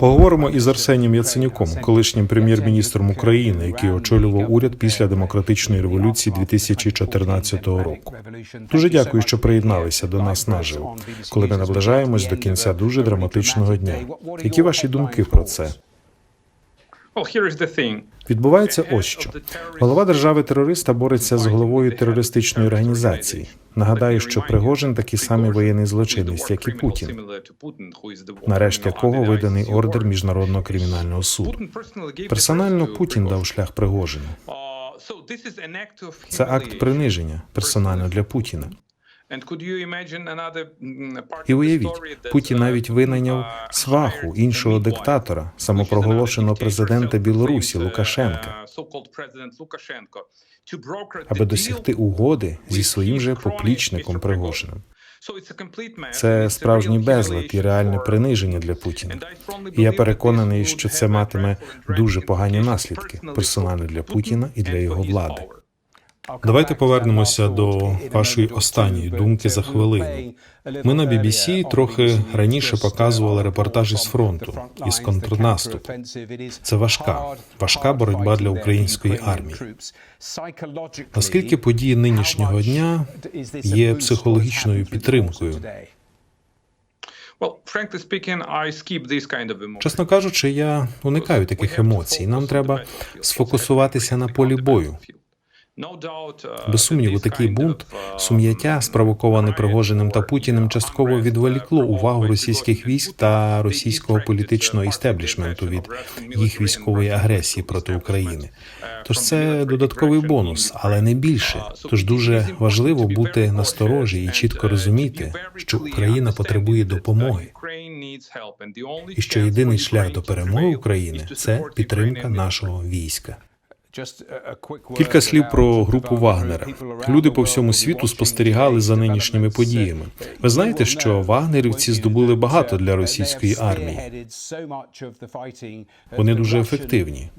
Поговоримо із Арсенієм Яценюком, колишнім прем'єр-міністром України, який очолював уряд після демократичної революції 2014 року. Дуже дякую, що приєдналися до нас наживо, коли ми наближаємось до кінця дуже драматичного дня. Які ваші думки про це? Відбувається ось що голова держави-терориста бореться з головою терористичної організації. Нагадаю, що Пригожин такий самий воєнний злочинець, як і Путін, нарешті якого виданий ордер міжнародного кримінального суду. Персонально Путін дав шлях Пригожину. Це акт приниження персонально для Путіна. І уявіть, Путін навіть винайняв сваху іншого диктатора, самопроголошеного президента Білорусі Лукашенка, аби досягти угоди зі своїм же поплічником Пригожиним. Це справжній безлад і реальне приниження для Путіна. І я переконаний, що це матиме дуже погані наслідки персонально для Путіна і для його влади. Давайте повернемося до вашої останньої думки за хвилину. Ми на BBC трохи раніше показували репортаж із фронту із контрнаступу. Це важка, важка боротьба для української армії. Наскільки події нинішнього дня є психологічною підтримкою? Чесно кажучи, я уникаю таких емоцій. Нам треба сфокусуватися на полі бою. Без сумніву, такий бунт, сум'яття, спровоковане Пригожиним та Путіним, частково відволікло увагу російських військ та російського політичного істеблішменту від їх військової агресії проти України. Тож це додатковий бонус, але не більше. Тож дуже важливо бути насторожі і чітко розуміти, що Україна потребує допомоги. І що єдиний шлях до перемоги України це підтримка нашого війська. Кілька слів про групу Вагнера. Люди по всьому світу спостерігали за нинішніми подіями. Ви знаєте, що вагнерівці здобули багато для російської армії. Вони дуже ефективні.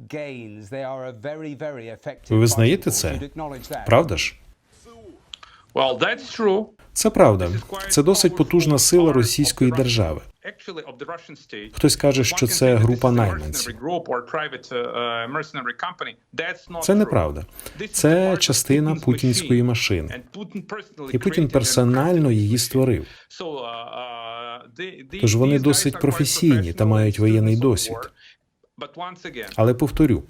Ви визнаєте це? Правда ж? Це правда. Це досить потужна сила російської держави. Хтось каже, що це група найманців. Це неправда. Це частина путінської машини. І Путін персонально її створив. Тож вони досить професійні та мають воєнний досвід. Але повторю,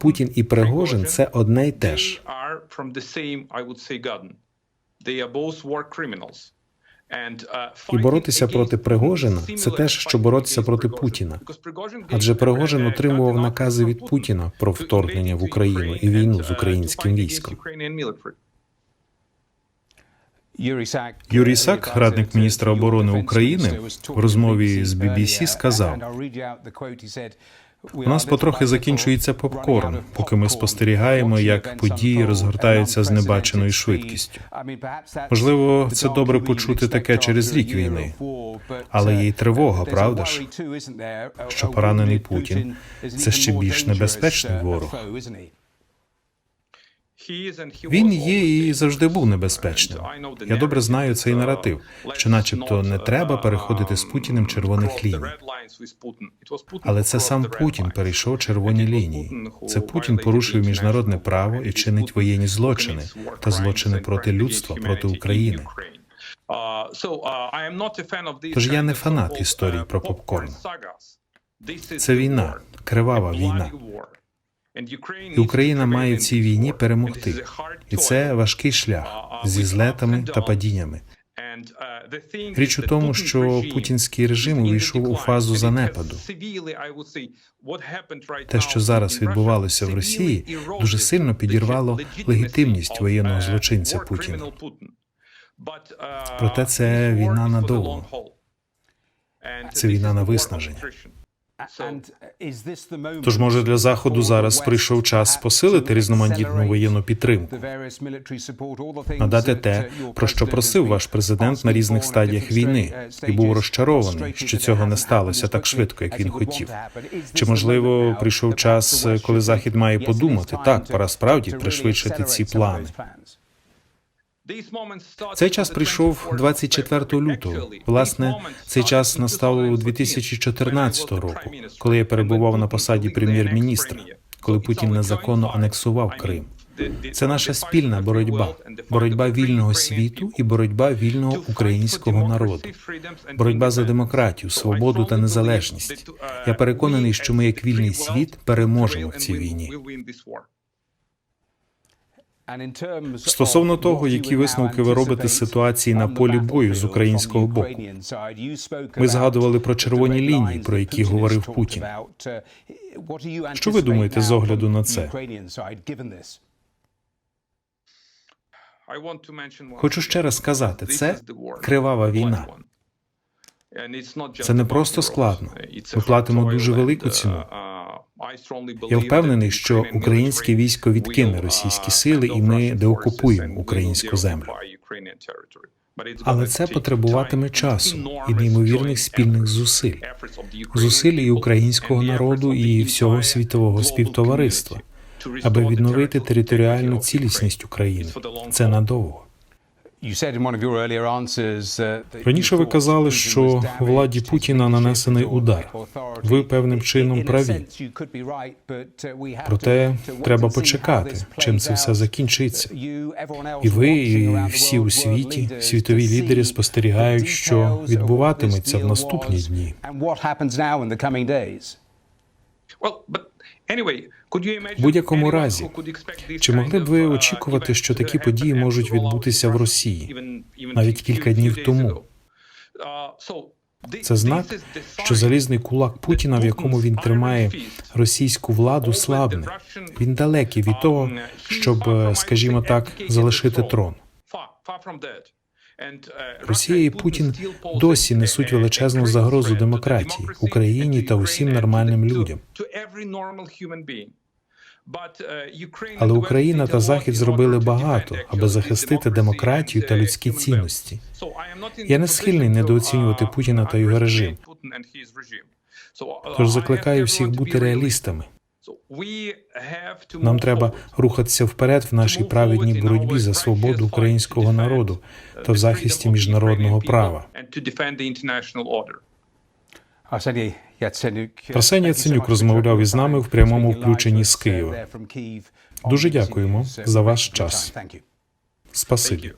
Путін і Пригожин це одне й те ж. І боротися проти Пригожина це теж, що боротися проти Путіна. Адже Пригожин отримував накази від Путіна про вторгнення в Україну і війну з українським військом. Юрій Сак, радник міністра оборони України, в розмові з BBC сказав: у нас потрохи закінчується попкорн, поки ми спостерігаємо, як події розгортаються з небаченою швидкістю. Можливо, це добре почути таке через рік війни, але є й тривога, правда ж? Що поранений Путін це ще більш небезпечний ворог. Він є і завжди був небезпечним. Я добре знаю цей наратив, що, начебто, не треба переходити з Путіним червоних ліній. Але це сам Путін перейшов червоні лінії. Це Путін порушив міжнародне право і чинить воєнні злочини та злочини проти людства проти України. Тож я не фанат історії про попкорн. Це війна, кривава війна. І Україна має в цій війні перемогти. І це важкий шлях зі злетами та падіннями. Річ у тому, що путінський режим увійшов у фазу занепаду. Те, що зараз відбувалося в Росії, дуже сильно підірвало легітимність воєнного злочинця Путіна. Проте це війна надовго. Це війна на виснаження. Тож, може, для заходу зараз прийшов час посилити різноманітну воєнну підтримку, надати те, про що просив ваш президент на різних стадіях війни, і був розчарований, що цього не сталося так швидко, як він хотів. Чи можливо прийшов час, коли захід має подумати? так, пора справді пришвидшити ці плани? Цей час прийшов 24 лютого. Власне, цей час настав у 2014 року, коли я перебував на посаді прем'єр-міністра, коли Путін незаконно анексував Крим. Це наша спільна боротьба, боротьба вільного світу і боротьба вільного українського народу, боротьба за демократію, свободу та незалежність. Я переконаний, що ми, як вільний світ, переможемо в цій війні. Стосовно того, які висновки ви робите з ситуації на полі бою з українського боку, Ви згадували про червоні лінії, про які говорив Путін. Що ви думаєте з огляду на це? Хочу ще раз сказати, це кривава війна. Це не просто складно. Ми платимо дуже велику ціну. Я впевнений, що українське військо відкине російські сили, і ми деокупуємо українську землю. Але це потребуватиме часу і неймовірних спільних зусиль, зусиль і українського народу, і всього світового співтовариства, аби відновити територіальну цілісність України. Це надовго. Раніше ви казали, що владі Путіна нанесений удар. Ви певним чином праві. Проте треба почекати, чим це все закінчиться. І ви, і всі у світі, світові лідери спостерігають, що відбуватиметься в наступні дні. В будь-якому разі, Чи могли б ви очікувати, що такі події можуть відбутися в Росії навіть кілька днів тому? Це знак, що залізний кулак Путіна, в якому він тримає російську владу, слабне. Він далекий від того, щоб, скажімо так, залишити трон. Росія і Путін досі несуть величезну загрозу демократії, Україні та усім нормальним людям. Але Україна та Захід зробили багато, аби захистити демократію та людські цінності. Я не схильний недооцінювати Путіна та його режим. Тож закликаю всіх бути реалістами. Нам треба рухатися вперед в нашій праведній боротьбі за свободу українського народу та в захисті міжнародного права. Арсеній Яценюк розмовляв із нами в прямому включенні з Києва. Дуже дякуємо за ваш час. Спасибі.